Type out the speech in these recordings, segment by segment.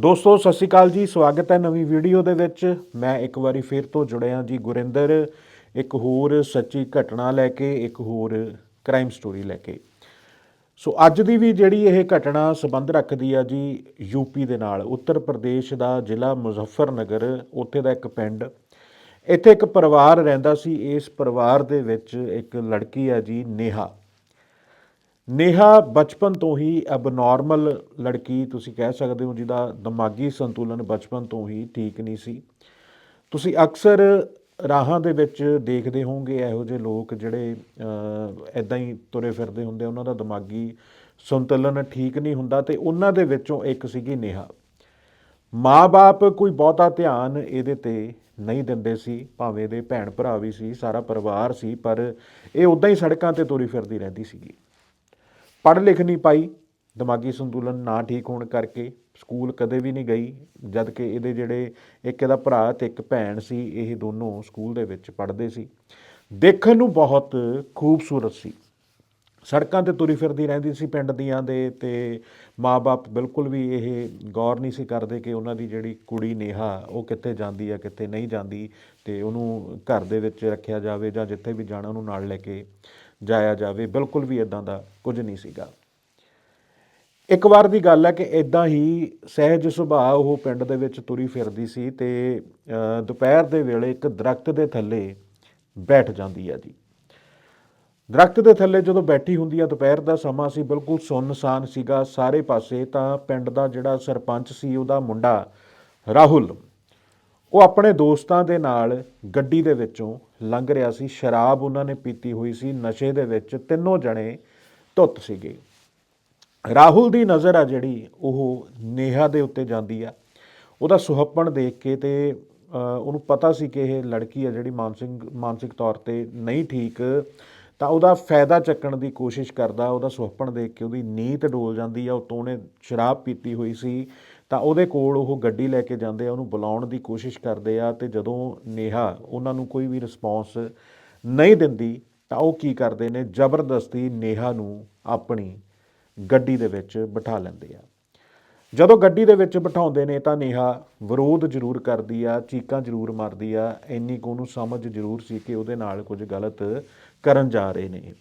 ਦੋਸਤੋ, ਸਤਿ ਸ਼੍ਰੀ ਅਕਾਲ ਜੀ। ਸਵਾਗਤ ਹੈ ਨਵੀਂ ਵੀਡੀਓ ਦੇ ਵਿੱਚ। ਮੈਂ ਇੱਕ ਵਾਰੀ ਫੇਰ ਤੋਂ ਜੁੜਿਆ ਜੀ ਗੁਰਿੰਦਰ। ਇੱਕ ਹੋਰ ਸੱਚੀ ਘਟਨਾ ਲੈ ਕੇ, ਇੱਕ ਹੋਰ ਕ੍ਰਾਈਮ ਸਟੋਰੀ ਲੈ ਕੇ। ਸੋ, ਅੱਜ ਦੀ ਵੀ ਜਿਹੜੀ ਇਹ ਘਟਨਾ ਸੰਬੰਧ ਰੱਖਦੀ ਆ ਜੀ ਯੂਪੀ ਦੇ ਨਾਲ, ਉੱਤਰ ਪ੍ਰਦੇਸ਼ ਦਾ ਜ਼ਿਲ੍ਹਾ ਮੁਜ਼ੱਫਰਨਗਰ, ਉੱਥੇ ਦਾ ਇੱਕ ਪਿੰਡ। ਇੱਥੇ ਇੱਕ ਪਰਿਵਾਰ ਰਹਿੰਦਾ ਸੀ। ਇਸ ਪਰਿਵਾਰ ਦੇ ਵਿੱਚ ਇੱਕ ਲੜਕੀ ਆ ਜੀ ਨੇਹਾ। ਨੇਹਾ, ਬਚਪਨ ਤੋਂ ਹੀ ਅਬਨੋਰਮਲ ਲੜਕੀ ਤੁਸੀਂ ਕਹਿ ਸਕਦੇ ਹੋ, ਜਿਹਦਾ ਦਿਮਾਗੀ ਸੰਤੁਲਨ ਬਚਪਨ ਤੋਂ ਹੀ ਠੀਕ ਨਹੀਂ ਸੀ। ਤੁਸੀਂ ਅਕਸਰ ਰਾਹਾਂ ਦੇ ਵਿੱਚ ਦੇਖਦੇ ਹੋਵੋਗੇ, ਇਹੋ ਜਿਹੇ ਲੋਕ ਜਿਹੜੇ ਐਦਾਂ ਹੀ ਤੁਰੇ ਫਿਰਦੇ ਹੁੰਦੇ ਉਹਨਾਂ ਦਾ ਦਿਮਾਗੀ ਸੰਤੁਲਨ ਠੀਕ ਨਹੀਂ ਹੁੰਦਾ ਤੇ ਉਹਨਾਂ ਦੇ ਵਿੱਚੋਂ ਇੱਕ ਸੀਗੀ ਨੇਹਾ। ਮਾਂ-ਬਾਪ ਕੋਈ ਬਹੁਤਾ ਧਿਆਨ ਇਹਦੇ ਤੇ ਨਹੀਂ ਦਿੰਦੇ ਸੀ, ਭਾਵੇਂ ਇਹਦੇ ਭੈਣ ਭਰਾ ਵੀ ਸੀ, ਸਾਰਾ ਪਰਿਵਾਰ ਸੀ, ਪਰ ਇਹ ਉਦਾਂ ਹੀ ਸੜਕਾਂ ਤੇ ਤੁਰੀ ਫਿਰਦੀ ਰਹਿੰਦੀ ਸੀਗੀ। ਪੜ੍ਹ ਲਿਖ ਨਹੀਂ ਪਾਈ, ਦਿਮਾਗੀ ਸੰਤੁਲਨ ਨਾ ਠੀਕ ਹੋਣ ਕਰਕੇ ਸਕੂਲ ਕਦੇ ਵੀ ਨਹੀਂ ਗਈ, ਜਦ ਕਿ ਇਹਦੇ ਜਿਹੜੇ ਇੱਕ ਇਹਦਾ ਭਰਾ ਤੇ ਇੱਕ ਭੈਣ ਸੀ, ਇਹ ਦੋਨੋਂ ਸਕੂਲ ਦੇ ਵਿੱਚ ਪੜ੍ਹਦੇ ਸੀ। ਦੇਖਣ ਨੂੰ ਬਹੁਤ ਖੂਬਸੂਰਤ ਸੀ। ਸੜਕਾਂ ਤੇ ਤੁਰੀ ਫਿਰਦੀ ਰਹਿੰਦੀ ਸੀ ਪਿੰਡ ਦੀਆਂ ਦੇ ਤੇ ਮਾਪੇ ਬਿਲਕੁਲ ਵੀ ਇਹ ਗੌਰ ਨਹੀਂ ਸੀ ਕਰਦੇ ਕਿ ਉਹਨਾਂ ਦੀ ਜਿਹੜੀ ਕੁੜੀ ਨੇਹਾ, ਉਹ ਕਿੱਥੇ ਜਾਂਦੀ ਆ, ਕਿੱਥੇ ਨਹੀਂ ਜਾਂਦੀ ਤੇ ਉਹਨੂੰ ਘਰ ਦੇ ਵਿੱਚ ਰੱਖਿਆ ਜਾਵੇ ਜਾਂ ਜਿੱਥੇ ਵੀ ਜਾਣਾ ਉਹਨੂੰ ਨਾਲ ਲੈ ਕੇ ਜਾਇਆ ਜਾਵੇ, ਬਿਲਕੁਲ ਵੀ ਇਦਾਂ ਦਾ ਕੁਝ ਨਹੀਂ ਸੀਗਾ। ਇੱਕ ਵਾਰ ਦੀ ਗੱਲ ਹੈ ਕਿ ਇਦਾਂ ਹੀ ਸਹਿਜ ਸੁਭਾਅ ਉਹ ਪਿੰਡ ਦੇ ਵਿੱਚ ਤੁਰੀ ਫਿਰਦੀ ਸੀ ਤੇ ਦੁਪਹਿਰ ਦੇ ਵੇਲੇ ਇੱਕ ਦਰਖਤ ਦੇ ਥੱਲੇ ਬੈਠ ਜਾਂਦੀ ਆ ਜੀ। ਦਰਖਤ ਦੇ ਥੱਲੇ ਜਦੋਂ ਬੈਠੀ ਹੁੰਦੀ ਆ, ਦੁਪਹਿਰ ਦਾ ਸਮਾਂ ਸੀ, ਬਿਲਕੁਲ ਸੁੰਨਸਾਨ ਸੀਗਾ ਸਾਰੇ ਪਾਸੇ, ਤਾਂ ਪਿੰਡ ਦਾ ਜਿਹੜਾ ਸਰਪੰਚ ਸੀ, ਉਹਦਾ ਮੁੰਡਾ ਰਾਹੁਲ, ਉਹ ਆਪਣੇ ਦੋਸਤਾਂ ਦੇ ਨਾਲ ਗੱਡੀ ਦੇ ਵਿੱਚੋਂ ਲੰਘ ਰਿਹਾ ਸੀ। ਸ਼ਰਾਬ ਉਹਨਾਂ ਨੇ ਪੀਤੀ ਹੋਈ ਸੀ, ਨਸ਼ੇ ਦੇ ਵਿੱਚ ਤਿੰਨੋਂ ਜਣੇ ਧੁੱਤ ਸੀਗੇ। ਰਾਹੁਲ ਦੀ ਨਜ਼ਰ ਆ ਜਿਹੜੀ, ਉਹ ਨੇਹਾ ਦੇ ਉੱਤੇ ਜਾਂਦੀ ਆ। ਉਹਦਾ ਸੁਹੱਪਣ ਦੇਖ ਕੇ ਤੇ ਉਹਨੂੰ ਪਤਾ ਸੀ ਕਿ ਇਹ ਲੜਕੀ ਆ ਜਿਹੜੀ ਮਾਨਸਿਕ ਮਾਨਸਿਕ ਤੌਰ ਤੇ ਨਹੀਂ ਠੀਕ। ਤਾਂ ਉਹਦਾ ਫਾਇਦਾ ਚੱਕਣ ਦੀ ਕੋਸ਼ਿਸ਼ ਕਰਦਾ, ਉਹਦਾ ਸੁਹੱਪਣ ਦੇਖ ਕੇ ਉਹਦੀ ਨੀਂਦ ਡੋਲ ਜਾਂਦੀ ਆ, ਉਤੋਂ ਉਹਨੇ ਸ਼ਰਾਬ ਪੀਤੀ ਹੋਈ ਸੀ, ਤਾਂ ਉਹਦੇ ਕੋਲ ਉਹ ਗੱਡੀ ਲੈ ਕੇ ਜਾਂਦੇ ਆ, ਉਹਨੂੰ ਬੁਲਾਉਣ ਦੀ ਕੋਸ਼ਿਸ਼ ਕਰਦੇ ਆ ਤੇ ਜਦੋਂ ਨੇਹਾ ਉਹਨਾਂ ਨੂੰ ਕੋਈ ਵੀ ਰਿਸਪੌਂਸ ਨਹੀਂ ਦਿੰਦੀ, ਤਾਂ ਉਹ ਕੀ ਕਰਦੇ ਨੇ, ਜ਼ਬਰਦਸਤੀ ਨੇਹਾ ਨੂੰ ਆਪਣੀ ਗੱਡੀ ਦੇ ਵਿੱਚ ਬਿਠਾ ਲੈਂਦੇ ਆ। ਜਦੋਂ ਗੱਡੀ ਦੇ ਵਿੱਚ ਬਿਠਾਉਂਦੇ ਨੇ ਤਾਂ ਨੇਹਾ ਵਿਰੋਧ ਜ਼ਰੂਰ ਕਰਦੀ ਆ, ਚੀਕਾਂ ਜ਼ਰੂਰ ਮਾਰਦੀ ਆ, ਇੰਨੀ ਕੁ ਉਹਨੂੰ ਸਮਝ ਜ਼ਰੂਰ ਸੀ ਕਿ ਉਹਦੇ ਨਾਲ ਕੁਝ ਗਲਤ ਕਰਨ ਜਾ ਰਹੇ ਨੇ।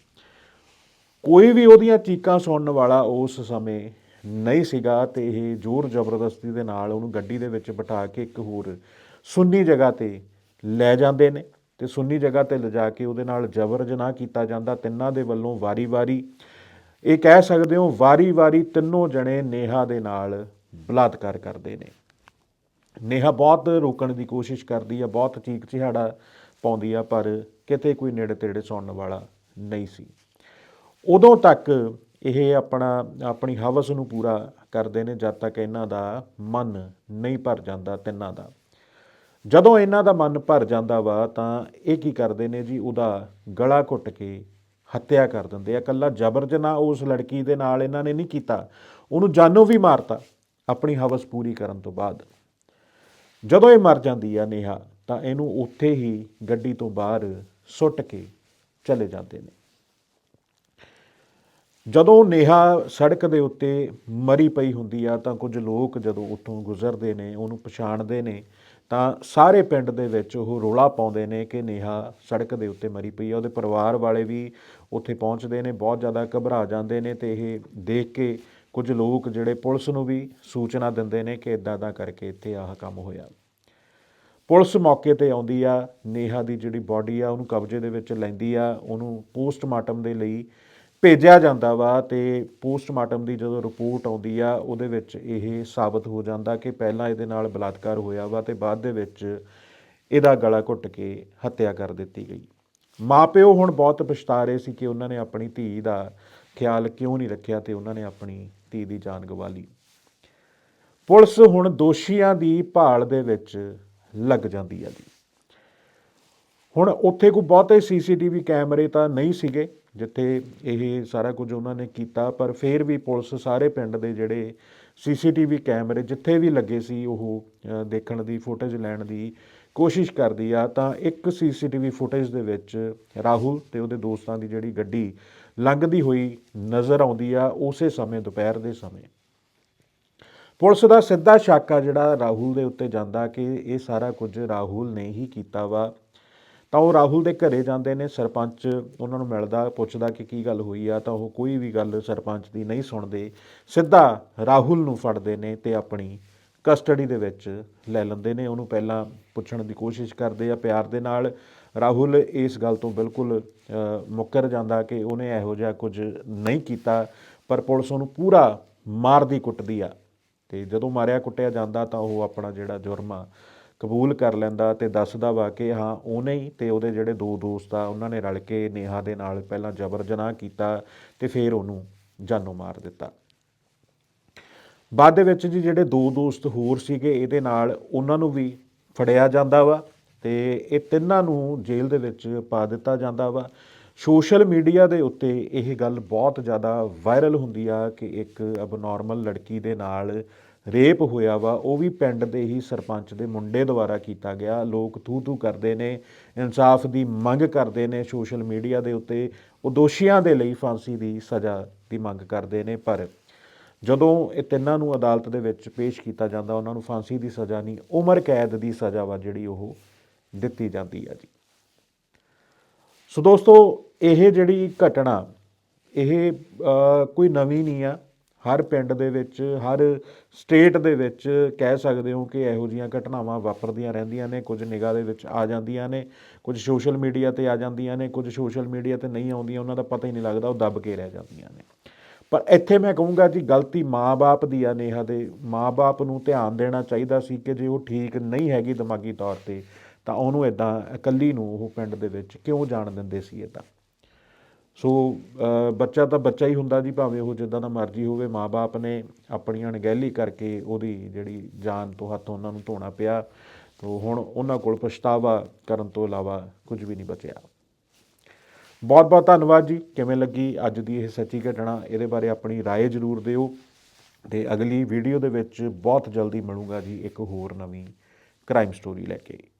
ਕੋਈ ਵੀ ਉਹਦੀਆਂ ਚੀਕਾਂ ਸੁਣਨ ਵਾਲਾ ਉਸ ਸਮੇਂ ਨਹੀਂ ਸੀਗਾ ਤੇ ਇਹ ਜ਼ੋਰ ਜ਼ਬਰਦਸਤੀ ਦੇ ਨਾਲ ਉਹਨੂੰ ਗੱਡੀ ਦੇ ਵਿੱਚ ਬਿਠਾ ਕੇ ਇੱਕ ਹੋਰ ਸੁੰਨੀ ਜਗ੍ਹਾ ਤੇ ਲੈ ਜਾਂਦੇ ਨੇ ਤੇ ਸੁੰਨੀ ਜਗ੍ਹਾ ਤੇ ਲਿਜਾ ਕੇ ਉਹਦੇ ਨਾਲ ਜ਼ਬਰ ਜਨਾਹ ਕੀਤਾ ਜਾਂਦਾ। ਤਿੰਨਾਂ ਦੇ ਵੱਲੋਂ ਵਾਰੀ-ਵਾਰੀ ਇਹ ਕਹਿ ਸਕਦੇ ਹੋ ਵਾਰੀ-ਵਾਰੀ ਤਿੰਨੋਂ ਜਣੇ ਨੇਹਾ ਦੇ ਨਾਲ ਬਲਾਤਕਾਰ ਕਰਦੇ ਨੇ। ਨੇਹਾ ਬਹੁਤ ਰੋਕਣ ਦੀ ਕੋਸ਼ਿਸ਼ ਕਰਦੀ ਆ, ਬਹੁਤ ਚੀਕ ਚਿਹਾੜਾ ਪਾਉਂਦੀ ਆ, ਪਰ ਕਿਤੇ ਕੋਈ ਨੇੜੇ ਤੇੜੇ ਸੁਣਨ ਵਾਲਾ ਨਹੀਂ ਸੀ। ਉਦੋਂ ਤੱਕ ਇਹ ਆਪਣਾ, ਆਪਣੀ ਹਵਸ ਨੂੰ ਪੂਰਾ ਕਰਦੇ ਨੇ ਜਦ ਤੱਕ ਇਹਨਾਂ ਦਾ ਮਨ ਨਹੀਂ ਭਰ ਜਾਂਦਾ ਤਿੰਨਾਂ ਦਾ। ਜਦੋਂ ਇਹਨਾਂ ਦਾ ਮਨ ਭਰ ਜਾਂਦਾ ਵਾ ਤਾਂ ਇਹ ਕੀ ਕਰਦੇ ਨੇ ਜੀ, ਉਹਦਾ ਗਲਾ ਘੁੱਟ ਕੇ ਹੱਤਿਆ ਕਰ ਦਿੰਦੇ ਆ। ਕੱਲਾ ਜਬਰ ਜਨਾਹ ਉਸ ਲੜਕੀ ਦੇ ਨਾਲ ਇਹਨਾਂ ਨੇ ਨਹੀਂ ਕੀਤਾ, ਉਹਨੂੰ ਜਾਨੋਂ ਵੀ ਮਾਰਤਾ ਆਪਣੀ ਹਵਸ ਪੂਰੀ ਕਰਨ ਤੋਂ ਬਾਅਦ। ਜਦੋਂ ਇਹ ਮਰ ਜਾਂਦੀ ਆ ਨੇਹਾ, ਤਾਂ ਇਹਨੂੰ ਉੱਥੇ ਹੀ ਗੱਡੀ ਤੋਂ ਬਾਹਰ ਸੁੱਟ ਕੇ ਚਲੇ ਜਾਂਦੇ ਨੇ। ਜਦੋਂ ਨੇਹਾ ਸੜਕ ਦੇ ਉੱਤੇ ਮਰੀ ਪਈ ਹੁੰਦੀ ਆ, ਤਾਂ ਕੁਝ ਲੋਕ ਜਦੋਂ ਉੱਥੋਂ ਗੁਜ਼ਰਦੇ ਨੇ, ਉਹਨੂੰ ਪਛਾਣਦੇ ਨੇ, ਤਾਂ ਸਾਰੇ ਪਿੰਡ ਦੇ ਵਿੱਚ ਉਹ ਰੋਲਾ ਪਾਉਂਦੇ ਨੇ ਕਿ ਨੇਹਾ ਸੜਕ ਦੇ ਉੱਤੇ ਮਰੀ ਪਈ ਆ। ਉਹਦੇ ਪਰਿਵਾਰ ਵਾਲੇ ਵੀ ਉੱਥੇ ਪਹੁੰਚਦੇ ਨੇ, ਬਹੁਤ ਜ਼ਿਆਦਾ ਘਬਰਾ ਜਾਂਦੇ ਨੇ ਤੇ ਇਹ ਦੇਖ ਕੇ ਕੁਝ ਲੋਕ ਜਿਹੜੇ ਪੁਲਿਸ ਨੂੰ ਵੀ ਸੂਚਨਾ ਦਿੰਦੇ ਨੇ ਕਿ ਇਦਾਂ ਦਾ ਕਰਕੇ ਇੱਥੇ ਆਹ ਕੰਮ ਹੋਇਆ। ਪੁਲਿਸ ਮੌਕੇ ਤੇ ਆਉਂਦੀ ਆ, ਨੇਹਾ ਦੀ ਜਿਹੜੀ ਬਾਡੀ ਆ, ਉਹਨੂੰ ਕਬਜ਼ੇ ਦੇ ਵਿੱਚ ਲੈਂਦੀ ਆ, ਉਹਨੂੰ ਪੋਸਟਮਾਰਟਮ ਦੇ ਲਈ ਭੇਜਿਆ ਜਾਂਦਾ ਵਾ ਤੇ ਪੋਸਟਮਾਰਟਮ ਦੀ ਜਦੋਂ ਰਿਪੋਰਟ ਆਉਂਦੀ ਆ, ਉਹਦੇ ਵਿੱਚ ਇਹ ਸਾਬਤ ਹੋ ਜਾਂਦਾ ਕਿ ਪਹਿਲਾਂ ਇਹਦੇ ਨਾਲ ਬਲਾਤਕਾਰ ਹੋਇਆ ਵਾ ਤੇ ਬਾਅਦ ਦੇ ਵਿੱਚ ਇਹਦਾ ਗਲਾ ਘੁੱਟ ਕੇ ਹੱਤਿਆ ਕਰ ਦਿੱਤੀ ਗਈ। ਮਾਪਿਓ ਹੁਣ ਬਹੁਤ ਪਛਤਾ ਰਹੇ ਸੀ ਕਿ ਉਹਨਾਂ ਨੇ ਆਪਣੀ ਧੀ ਦਾ ਖਿਆਲ ਕਿਉਂ ਨਹੀਂ ਰੱਖਿਆ ਤੇ ਉਹਨਾਂ ਨੇ ਆਪਣੀ ਧੀ ਦੀ ਜਾਨ ਗਵਾ ਲਈ। ਪੁਲਿਸ ਹੁਣ ਦੋਸ਼ੀਆਂ ਦੀ ਭਾਲ ਦੇ ਵਿੱਚ ਲੱਗ ਜਾਂਦੀ ਹੈ ਜੀ। ਹੁਣ ਉੱਥੇ ਕੋਈ ਬਹੁਤੇ ਸੀਸੀਟੀਵੀ ਕੈਮਰੇ ਤਾਂ ਨਹੀਂ ਸੀਗੇ, ਜਿੱਥੇ ਇਹ ਸਾਰਾ ਕੁਝ ਉਹਨਾਂ ਨੇ ਕੀਤਾ, ਪਰ ਫਿਰ ਵੀ ਪੁਲਿਸ ਸਾਰੇ ਪਿੰਡ ਦੇ ਜਿਹੜੇ ਸੀਸੀਟੀਵੀ ਕੈਮਰੇ ਜਿੱਥੇ ਵੀ ਲੱਗੇ ਸੀ, ਉਹ ਦੇਖਣ ਦੀ, ਫੁਟੇਜ ਲੈਣ ਦੀ ਕੋਸ਼ਿਸ਼ ਕਰਦੀ ਆ, ਤਾਂ ਇੱਕ ਸੀਸੀਟੀਵੀ ਫੁਟੇਜ ਦੇ ਵਿੱਚ ਰਾਹੁਲ ਤੇ ਉਹਦੇ ਦੋਸਤਾਂ ਦੀ ਜਿਹੜੀ ਗੱਡੀ ਲੰਘਦੀ ਹੋਈ ਨਜ਼ਰ ਆਉਂਦੀ ਆ, ਉਸੇ ਸਮੇਂ, ਦੁਪਹਿਰ ਦੇ ਸਮੇਂ। ਪੁਲਿਸ ਦਾ ਸਿੱਧਾ ਸ਼ੱਕ ਆ ਜਿਹੜਾ ਰਾਹੁਲ ਦੇ ਉੱਤੇ ਜਾਂਦਾ ਕਿ ਇਹ ਸਾਰਾ ਕੁਝ ਰਾਹੁਲ ਨੇ ਹੀ ਕੀਤਾ ਵਾ। ਤਾਂ ਉਹ ਰਾਹੁਲ ਦੇ ਘਰੇ ਜਾਂਦੇ ਨੇ, ਸਰਪੰਚ ਉਹਨਾਂ ਨੂੰ ਮਿਲਦਾ, ਪੁੱਛਦਾ ਕਿ ਕੀ ਗੱਲ ਹੋਈ ਆ, ਤਾਂ ਉਹ ਕੋਈ ਵੀ ਗੱਲ ਸਰਪੰਚ ਦੀ ਨਹੀਂ ਸੁਣਦੇ। ਸਿੱਧਾ ਰਾਹੁਲ ਨੂੰ ਫੜਦੇ ਨੇ ਤੇ ਆਪਣੀ ਕਸਟਡੀ ਦੇ ਵਿੱਚ ਲੈ ਲੈਂਦੇ ਨੇ। ਉਹਨੂੰ ਪਹਿਲਾਂ ਪੁੱਛਣ ਦੀ ਕੋਸ਼ਿਸ਼ ਕਰਦੇ ਆ ਪਿਆਰ ਦੇ ਨਾਲ। ਰਾਹੁਲ ਇਸ ਗੱਲ ਤੋਂ ਬਿਲਕੁਲ ਮੁੱਕਰ ਜਾਂਦਾ ਕਿ ਉਹਨੇ ਇਹੋ ਜਿਹਾ ਕੁਝ ਨਹੀਂ ਕੀਤਾ, ਪਰ ਪੁਲਿਸ ਉਹਨੂੰ ਪੂਰਾ ਮਾਰਦੀ ਕੁੱਟਦੀ ਆ। ਤੇ ਜਦੋਂ ਮਾਰਿਆ ਕੁੱਟਿਆ ਜਾਂਦਾ ਤਾਂ ਉਹ ਆਪਣਾ ਜਿਹੜਾ ਜੁਰਮ ਆ ਕਬੂਲ ਕਰ ਲੈਂਦਾ ਤੇ ਦੱਸਦਾ ਵਾ ਕਿ ਹਾਂ, ਉਹਨੇ ਹੀ ਤੇ ਉਹਦੇ ਜਿਹੜੇ ਦੋ ਦੋਸਤ ਆ, ਉਹਨਾਂ ਨੇ ਰਲ ਕੇ ਨੇਹਾ ਦੇ ਨਾਲ ਪਹਿਲਾਂ ਜ਼ਬਰ ਜਨਾਹ ਕੀਤਾ ਤੇ ਫਿਰ ਉਹਨੂੰ ਜਾਨੋਂ ਮਾਰ ਦਿੱਤਾ। ਬਾਅਦ ਦੇ ਵਿੱਚ ਜੀ ਜਿਹੜੇ ਦੋ ਦੋਸਤ ਹੋਰ ਸੀਗੇ, ਇਹਦੇ ਨਾਲ ਉਹਨਾਂ ਨੂੰ ਵੀ ਫੜਿਆ ਜਾਂਦਾ ਵਾ ਤੇ ਇਹ ਤਿੰਨਾਂ ਨੂੰ ਜੇਲ੍ਹ ਦੇ ਵਿੱਚ ਪਾ ਦਿੱਤਾ ਜਾਂਦਾ ਵਾ। ਸੋਸ਼ਲ ਮੀਡੀਆ ਦੇ ਉੱਤੇ ਇਹ ਗੱਲ ਬਹੁਤ ਜ਼ਿਆਦਾ ਵਾਇਰਲ ਹੁੰਦੀ ਆ ਕਿ ਇੱਕ ਅਬਨੋਰਮਲ ਲੜਕੀ ਦੇ ਨਾਲ ਰੇਪ ਹੋਇਆ ਵਾ, ਉਹ ਵੀ ਪਿੰਡ ਦੇ ਹੀ ਸਰਪੰਚ ਦੇ ਮੁੰਡੇ ਦੁਆਰਾ ਕੀਤਾ ਗਿਆ। ਲੋਕ ਤੂ ਤੂ ਕਰਦੇ ਨੇ, ਇਨਸਾਫ ਦੀ ਮੰਗ ਕਰਦੇ ਨੇ ਸੋਸ਼ਲ ਮੀਡੀਆ ਦੇ ਉੱਤੇ। ਉਹ ਦੋਸ਼ੀਆਂ ਦੇ ਲਈ ਫਾਂਸੀ ਦੀ ਸਜ਼ਾ ਦੀ ਮੰਗ ਕਰਦੇ ਨੇ, ਪਰ ਜਦੋਂ ਇਹ ਤਿੰਨਾਂ ਨੂੰ ਅਦਾਲਤ ਦੇ ਵਿੱਚ ਪੇਸ਼ ਕੀਤਾ ਜਾਂਦਾ, ਉਹਨਾਂ ਨੂੰ ਫਾਂਸੀ ਦੀ ਸਜ਼ਾ ਨਹੀਂ, ਉਮਰ ਕੈਦ ਦੀ ਸਜ਼ਾ ਵਾ ਜਿਹੜੀ ਉਹ ਦਿੱਤੀ ਜਾਂਦੀ ਆ ਜੀ। ਸੋ ਦੋਸਤੋ, ਇਹ ਜਿਹੜੀ ਘਟਨਾ, ਇਹ ਕੋਈ ਨਵੀਂ ਨਹੀਂ ਆ। ਹਰ ਪਿੰਡ ਦੇ ਵਿੱਚ, ਹਰ ਸਟੇਟ ਦੇ ਵਿੱਚ ਕਹਿ ਸਕਦੇ ਹੋ ਕਿ ਇਹੋ ਜੀਆਂ ਘਟਨਾਵਾਂ ਵਾਪਰਦੀਆਂ ਰਹਿੰਦੀਆਂ ਨੇ। ਕੁਝ ਨਿਗਾਹ ਦੇ ਵਿੱਚ ਆ ਜਾਂਦੀਆਂ ਨੇ, ਕੁਝ ਸੋਸ਼ਲ ਮੀਡੀਆ ਤੇ ਆ ਜਾਂਦੀਆਂ ਨੇ, ਕੁਝ ਸੋਸ਼ਲ ਮੀਡੀਆ ਤੇ ਨਹੀਂ ਆਉਂਦੀਆਂ, ਉਹਨਾਂ ਦਾ ਪਤਾ ਹੀ ਨਹੀਂ ਲੱਗਦਾ, ਉਹ ਦੱਬ ਕੇ ਰਹਿ ਜਾਂਦੀਆਂ ਨੇ। ਪਰ ਇੱਥੇ ਮੈਂ ਕਹੂੰਗਾ ਜੀ, ਗਲਤੀ ਮਾਂ-ਬਾਪ ਦੀ ਆ ਨੇਹਾ ਦੇ। ਮਾਂ-ਬਾਪ ਨੂੰ ਧਿਆਨ ਦੇਣਾ ਚਾਹੀਦਾ ਸੀ ਕਿ ਜੇ ਉਹ ਠੀਕ ਨਹੀਂ ਹੈਗੀ ਦਿਮਾਗੀ ਤੌਰ ਤੇ ਤਾਂ ਉਹਨੂੰ ਇਦਾਂ ਇਕੱਲੀ ਨੂੰ ਉਹ ਪਿੰਡ ਦੇ ਵਿੱਚ ਕਿਉਂ ਜਾਣ ਦਿੰਦੇ ਸੀ ਇਦਾਂ ਸੋ ਅ, ਬੱਚਾ ਤਾਂ ਬੱਚਾ ਹੀ ਹੁੰਦਾ ਜੀ ਭਾਵੇਂ ਉਹ ਜਿੱਦਾਂ ਦਾ ਮਰਜ਼ੀ ਹੋਵੇ ਮਾਪੇ ਨੇ ਆਪਣੀ ਅਣਗਹਿਲੀ ਕਰਕੇ ਉਹਦੀ ਜਿਹੜੀ ਜਾਨ ਤੋਂ ਹੱਥ ਉਹਨਾਂ ਨੂੰ ਧੋਣਾ ਪਿਆ ਤੋ ਹੁਣ ਉਹਨਾਂ ਕੋਲ ਪਛਤਾਵਾ ਕਰਨ ਤੋਂ ਇਲਾਵਾ ਕੁਝ ਵੀ ਨਹੀਂ ਬਚਿਆ ਬਹੁਤ ਬਹੁਤ ਧੰਨਵਾਦ ਜੀ ਕਿਵੇਂ ਲੱਗੀ ਅੱਜ ਦੀ ਇਹ ਸੱਚੀ ਘਟਨਾ ਇਹਦੇ ਬਾਰੇ ਆਪਣੀ رائے ਜ਼ਰੂਰ ਦਿਓ ਤੇ ਅਗਲੀ ਵੀਡੀਓ ਦੇ ਵਿੱਚ ਬਹੁਤ ਜਲਦੀ ਮਿਲੂੰਗਾ ਜੀ ਇੱਕ ਹੋਰ ਨਵੀਂ ਕ੍ਰਾਈਮ ਸਟੋਰੀ ਲੈ ਕੇ